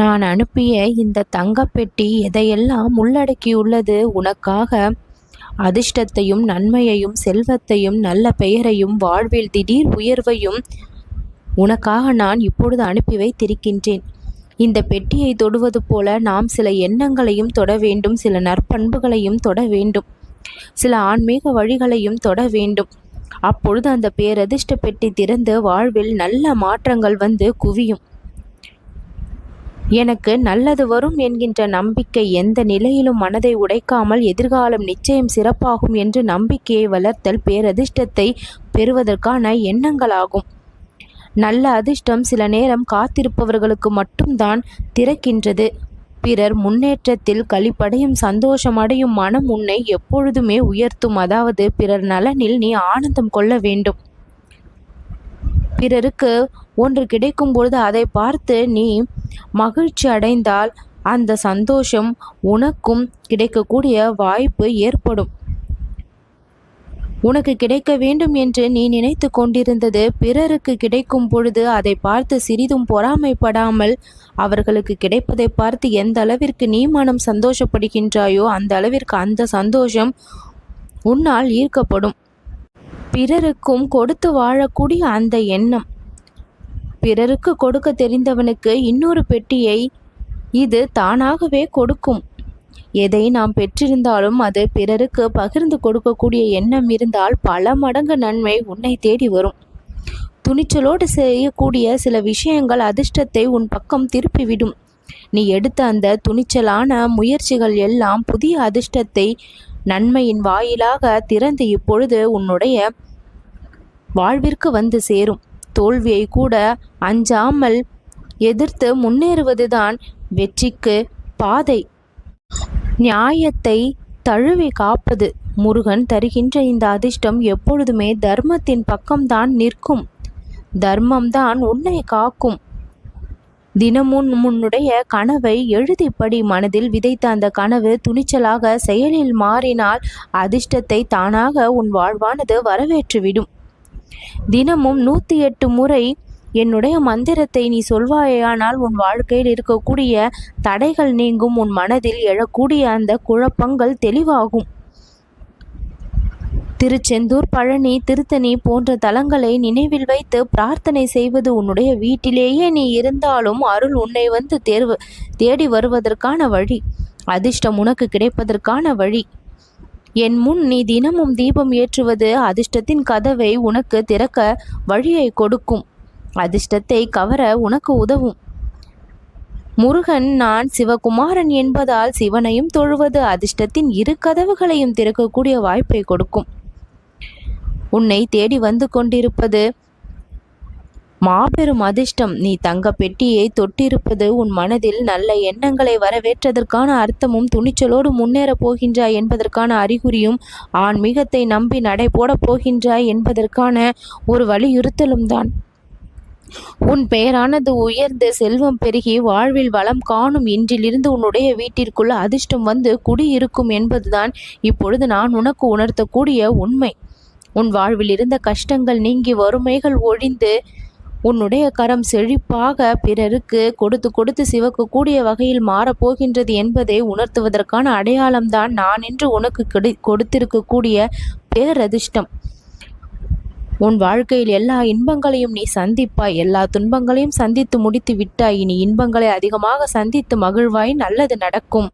நான் அனுப்பிய இந்த தங்கப்பெட்டி எதையெல்லாம் உள்ளடக்கியுள்ளது உனக்காக? அதிர்ஷ்டத்தையும் நன்மையையும் செல்வத்தையும் நல்ல பெயரையும் வாழ்வில் திடீர் உயர்வையும் உனக்காக நான் இப்பொழுது அனுப்பி வைத்திருக்கின்றேன். இந்த பெட்டியை தொடுவது போல நாம் சில எண்ணங்களையும் தொட வேண்டும் சில நற்பண்புகளையும் தொட வேண்டும் சில ஆன்மீக வழிகளையும் தொட வேண்டும். அப்பொழுது அந்த பேரதிர்ஷ்ட பெட்டி திறந்து வாழ்வில் நல்ல மாற்றங்கள் வந்து குவியும். எனக்கு நல்லது வரும் என்கின்ற நம்பிக்கை எந்த நிலையிலும் மனதை உடைக்காமல் எதிர்காலம் நிச்சயம் சிறப்பாகும் என்று நம்பிக்கையை வளர்த்தல் பேரதிர்ஷ்டத்தை பெறுவதற்கான எண்ணங்களாகும். நல்ல அதிர்ஷ்டம் சில நேரம் காத்திருப்பவர்களுக்கு மட்டும்தான் திறக்கின்றது. பிறர் முன்னேற்றத்தில் கழிப்படையும் சந்தோஷமடையும் மனம் உன்னை எப்பொழுதுமே உயர்த்தும். அதாவது பிறர் நலனில் நீ ஆனந்தம் கொள்ள வேண்டும். பிறருக்கு ஒன்று கிடைக்கும் பொழுது அதை பார்த்து நீ மகிழ்ச்சி அடைந்தால் அந்த சந்தோஷம் உனக்கும் கிடைக்கக்கூடிய வாய்ப்பு ஏற்படும். உனக்கு கிடைக்க வேண்டும் என்று நீ நினைத்து கொண்டிருந்தது. பிறருக்கு கிடைக்கும் பொழுது அதை பார்த்து சிறிதும் பொறாமைப்படாமல் அவர்களுக்கு கிடைப்பதை பார்த்து எந்த அளவிற்கு நீ மனம் சந்தோஷப்படுகின்றாயோ அந்த அளவிற்கு அந்த சந்தோஷம் உன்னால் ஈர்க்கப்படும். பிறருக்கும் கொடுத்து வாழக்கூடிய அந்த எண்ணம். பிறருக்கு கொடுக்க தெரிந்தவனுக்கு இன்னொரு பெட்டியை இது தானாகவே கொடுக்கும். எதை நாம் பெற்றிருந்தாலும் அது பிறருக்கு பகிர்ந்து கொடுக்கக்கூடிய எண்ணம் இருந்தால் பல மடங்கு நன்மை உன்னை தேடி வரும். துணிச்சலோடு செய்யக்கூடிய சில விஷயங்கள் அதிர்ஷ்டத்தை உன் பக்கம் திருப்பிவிடும். நீ எடுத்த அந்த துணிச்சலான முயற்சிகள் எல்லாம் புதிய அதிர்ஷ்டத்தை நன்மையின் வாயிலாக திறந்து இப்பொழுது உன்னுடைய வாழ்விற்கு வந்து சேரும். தோல்வியை கூட அஞ்சாமல் எதிர்த்து முன்னேறுவதுதான் வெற்றிக்கு பாதை. நியாயத்தை தழுவி காப்பது முருகன் தருகின்ற இந்த அதிர்ஷ்டம் எப்பொழுதுமே தர்மத்தின் பக்கம்தான் நிற்கும். தர்மம்தான் உன்னை காக்கும். தினமும் முன்னுடைய கனவை எழுதிப்படி மனதில் விதைத்த அந்த கனவு துணிச்சலாக செயலில் மாறினால் அதிர்ஷ்டத்தை தானாக உன் வாழ்வானது வரவேற்றுவிடும். தினமும் நூற்றி எட்டு முறை என்னுடைய மந்திரத்தை நீ சொல்வாயானால் உன் வாழ்க்கையில் இருக்கக்கூடிய தடைகள் நீங்கும் உன் மனதில் எழக்கூடிய அந்த குழப்பங்கள் தெளிவாகும். திருச்செந்தூர் பழனி திருத்தணி போன்ற தலங்களை நினைவில் வைத்து பிரார்த்தனை செய்வது உன்னுடைய வீட்டிலேயே நீ இருந்தாலும் அருள் உன்னை வந்து தேர்வு தேடி வருவதற்கான வழி. அதிர்ஷ்டம் உனக்கு கிடைப்பதற்கான வழி. என் முன் நீ தினமும் தீபம் ஏற்றுவது அதிர்ஷ்டத்தின் கதவை உனக்கு திறக்க வழியை கொடுக்கும். அதிர்ஷ்டத்தை கவர உனக்கு உதவும். முருகன் நான் சிவகுமாரன் என்பதால் சிவனையும் தொழுவது அதிர்ஷ்டத்தின் இரு கதவுகளையும் திறக்கக்கூடிய வாய்ப்பை கொடுக்கும். உன்னை தேடி வந்து கொண்டிருப்பது மாபெரும் அதிர்ஷ்டம். நீ தங்க பெட்டியை தொட்டிருப்பது உன் மனதில் நல்ல எண்ணங்களை வரவேற்றதற்கான அர்த்தமும் துணிச்சலோடு முன்னேறப் போகின்றாய் என்பதற்கான அறிகுறியும் ஆன்மீகத்தை நம்பி நடை போட போகின்றாய் என்பதற்கான ஒரு வலியுறுத்தலும் தான். உன் பெயரானது உயர்ந்து செல்வம் பெருகி வாழ்வில் வளம் காணும் இன்றிலிருந்து உன்னுடைய வீட்டிற்குள் அதிர்ஷ்டம் வந்து குடியிருக்கும் என்பதுதான் இப்பொழுது நான் உனக்கு உணர்த்தக்கூடிய உண்மை. உன் வாழ்வில் இருந்த கஷ்டங்கள் நீங்கி வறுமைகள் ஒழிந்து உன்னுடைய கரம் செழிப்பாக பிறருக்கு கொடுத்து கொடுத்து சிவக்கக்கூடிய வகையில் மாறப்போகின்றது என்பதை உணர்த்துவதற்கான அடையாளம்தான் நான் என்று உனக்கு கிடை கொடுத்திருக்கக்கூடிய பேரதிர்ஷ்டம். உன் வாழ்க்கையில் எல்லா இன்பங்களையும் நீ சந்திப்பாய். எல்லா துன்பங்களையும் சந்தித்து முடித்து விட்டாய். இனி இன்பங்களை அதிகமாக சந்தித்து மகிழ்வாய். நல்லது நடக்கும்.